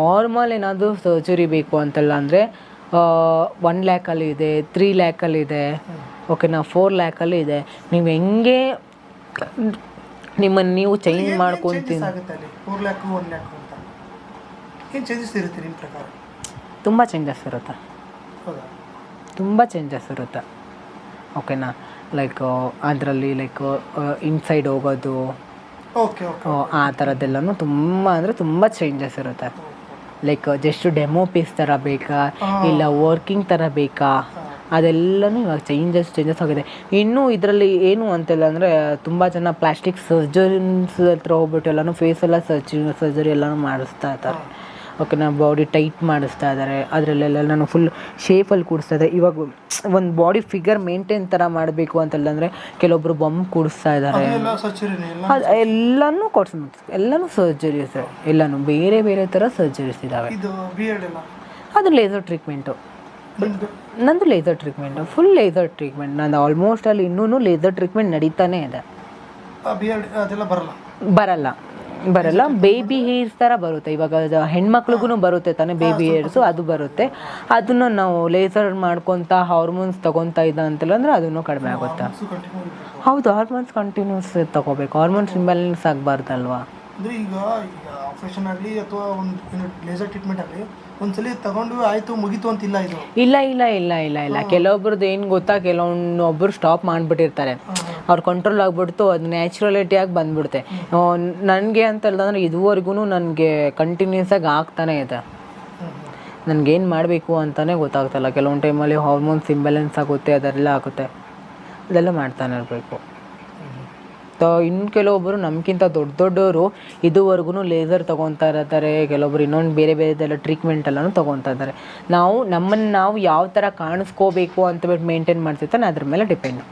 Normal ಏನಾದರೂ surgery ಬೇಕು ಅಂತಲ್ಲ ಅಂದರೆ ಒನ್ ಲ್ಯಾಕಲ್ಲಿ ಇದೆ ತ್ರೀ ಲ್ಯಾಕಲ್ಲಿ ಇದೆ ಓಕೆನಾ ಫೋರ್ ಲ್ಯಾಕಲ್ಲಿ ಇದೆ. ನೀವು ಹೆಂಗೆ ನಿಮ್ಮನ್ನು ನೀವು ಚೇಂಜ್ ಮಾಡ್ಕೊತೀನಿ ತುಂಬ ಚೇಂಜಸ್ ಇರುತ್ತೆ. ತುಂಬ ಚೇಂಜಸ್ ಇರುತ್ತೆ. ಓಕೆನಾ ಲೈಕ್ ಅದರಲ್ಲಿ ಲೈಕ್ ಇನ್ಸೈಡ್ ಹೋಗೋದು ಓಕೆ ಓಕೆ ಆ, ಆ ಥರದ್ದೆಲ್ಲನೂ ತುಂಬ ಅಂದರೆ ತುಂಬ ಚೇಂಜಸ್ ಇರುತ್ತೆ. ಲೈಕ್ ಜಸ್ಟ್ ಡೆಮೋ ಪೀಸ್ ಥರ ಬೇಕಾ? ಇಲ್ಲ ವರ್ಕಿಂಗ್ ಥರ ಬೇಕಾ? ಅದೆಲ್ಲನೂ ಇವಾಗ ಚೇಂಜಸ್ ಚೇಂಜಸ್ ಆಗಿದೆ. ಇನ್ನೂ ಇದರಲ್ಲಿ ಏನು ಅಂತೆಲ್ಲ ಅಂದರೆ ತುಂಬ ಜನ ಪ್ಲಾಸ್ಟಿಕ್ ಸರ್ಜರಿನ್ಸ್ ಹತ್ರ ಹೋಗ್ಬಿಟ್ಟು ಎಲ್ಲನೂ ಫೇಸ್ ಎಲ್ಲ ಸರ್ಜರಿ ಸರ್ಜರಿ ಎಲ್ಲನೂ ಮಾಡಿಸ್ತಾ ಓಕೆನಾ ಬಾಡಿ ಟೈಟ್ ಮಾಡಿಸ್ತಾ ಇದ್ದಾರೆ ಅದರಲ್ಲೆಲ್ಲ ನಾನು ಫುಲ್ ಶೇಪಲ್ಲಿ ಕೂಡಿಸ್ತಾ ಇದ್ದಾರೆ ಇವಾಗ ಒಂದು ಬಾಡಿ ಫಿಗರ್ ಮೇಂಟೈನ್ ಥರ ಮಾಡಬೇಕು ಅಂತಲ್ಲ ಅಂದರೆ ಕೆಲವೊಬ್ಬರು ಬಮ್ ಕೂಡಿಸ್ತಾ ಇದ್ದಾರೆ ಅದು ಎಲ್ಲನೂ ಕೊಡ್ಸ್ ಎಲ್ಲನೂ ಸರ್ಜರೀಸ್ ಎಲ್ಲನೂ ಬೇರೆ ಬೇರೆ ಥರ ಸರ್ಜರೀಸ್ ಇದ್ದಾವೆ ಅದು ಲೇಸರ್ ಟ್ರೀಟ್ಮೆಂಟು ನಂದು laser treatment full laser treatment ನಂದು ಆಲ್ಮೋಸ್ಟ್ ಅಲ್ಲಿ ಇನ್ನೂ ಲೇಸರ್ ಟ್ರೀಟ್ಮೆಂಟ್ ನಡೀತಾನೇ ಇದೆ. ಬರಲ್ಲ. ಬರಲ್ಲ ಬೇಬಿ ಹೇರ್ಸ್ ಥರ ಬರುತ್ತೆ. ಇವಾಗ ಹೆಣ್ಮಕ್ಳಿಗೂ ಬರುತ್ತೆ ತಾನೇ ಬೇಬಿ ಹೇರ್ಸು ಅದು ಬರುತ್ತೆ. ಅದನ್ನು ನಾವು ಲೇಸರ್ ಮಾಡ್ಕೊತ ಹಾರ್ಮೋನ್ಸ್ ತಗೊತಾ ಇದ್ದ ಅಂತಲ್ಲ ಅಂದರೆ ಅದನ್ನು ಕಡಿಮೆ ಆಗುತ್ತೆ. ಹೌದು ಹಾರ್ಮೋನ್ಸ್ ಕಂಟಿನ್ಯೂಸ್ ತಗೋಬೇಕು. ಹಾರ್ಮೋನ್ಸ್ ಇಂಬ್ಯಾಲೆನ್ಸ್ ಆಗಬಾರ್ದಲ್ವಾ? ಅಂದರೆ ಈಗ ಆಪರೇಷನ್ ಆಗಲಿ ಅಥವಾ ಒಂದು ಲೇಸರ್ ಟ್ರೀಟ್ಮೆಂಟ್ ಆಗಲಿ ಒಂದ್ಸಲಿ ತಗೊಂಡು ಆಯಿತು ಮುಗೀತು ಅಂತಿಲ್ಲ ಇದು? ಇಲ್ಲ ಇಲ್ಲ ಇಲ್ಲ ಇಲ್ಲ ಇಲ್ಲ. ಕೆಲವೊಬ್ರದ್ದು ಏನು ಗೊತ್ತಾ? ಕೆಲವೊಬ್ಬರು ಸ್ಟಾಪ್ ಮಾಡಿಬಿಟ್ಟಿರ್ತಾರೆ. ಅವ್ರ ಕಂಟ್ರೋಲ್ ಆಗಿಬಿಡ್ತು, ಅದು ನ್ಯಾಚುರಲಿಟಿಯಾಗಿ ಬಂದ್ಬಿಡುತ್ತೆ ನನಗೆ ಅಂತ ಹೇಳಿದ್ರೆ ಇದುವರೆಗೂ ನನಗೆ ಕಂಟಿನ್ಯೂಸ್ ಆಗಿ ಆಗ್ತಾನೆ ಇದೆ. ನನಗೇನು ಮಾಡಬೇಕು ಅಂತಲೇ ಗೊತ್ತಾಗ್ತಲ್ಲ. ಕೆಲವೊಂದು ಟೈಮಲ್ಲಿ ಹಾರ್ಮೋನ್ಸ್ ಇಂಬ್ಯಾಲೆನ್ಸ್ ಆಗುತ್ತೆ, ಅದೆಲ್ಲ ಆಗುತ್ತೆ. ಅದೆಲ್ಲ ಮಾಡ್ತಾನೆ ಇರಬೇಕು. ತ ಇನ್ನು ಕೆಲವೊಬ್ಬರು ನಮಗಿಂತ ದೊಡ್ಡ ದೊಡ್ಡವರು ಇದುವರೆಗೂ ಲೇಸರ್ ತೊಗೊತಾ ಇರ್ತಾರೆ. ಕೆಲವೊಬ್ರು ಇನ್ನೊಂದು ಬೇರೆ ಬೇರೆದೆಲ್ಲ ಟ್ರೀಟ್ಮೆಂಟ್ ಎಲ್ಲನೂ ತೊಗೊತಾ ಇದ್ದಾರೆ. ನಾವು ನಮ್ಮನ್ನು ನಾವು ಯಾವ ಥರ ಕಾಣಿಸ್ಕೋಬೇಕು ಅಂತ ಬಿಟ್ಟು ಮೇಂಟೈನ್ ಮಾಡ್ತಿರ್ತಾನೆ, ಅದ್ರ ಮೇಲೆ ಡಿಪೆಂಡ್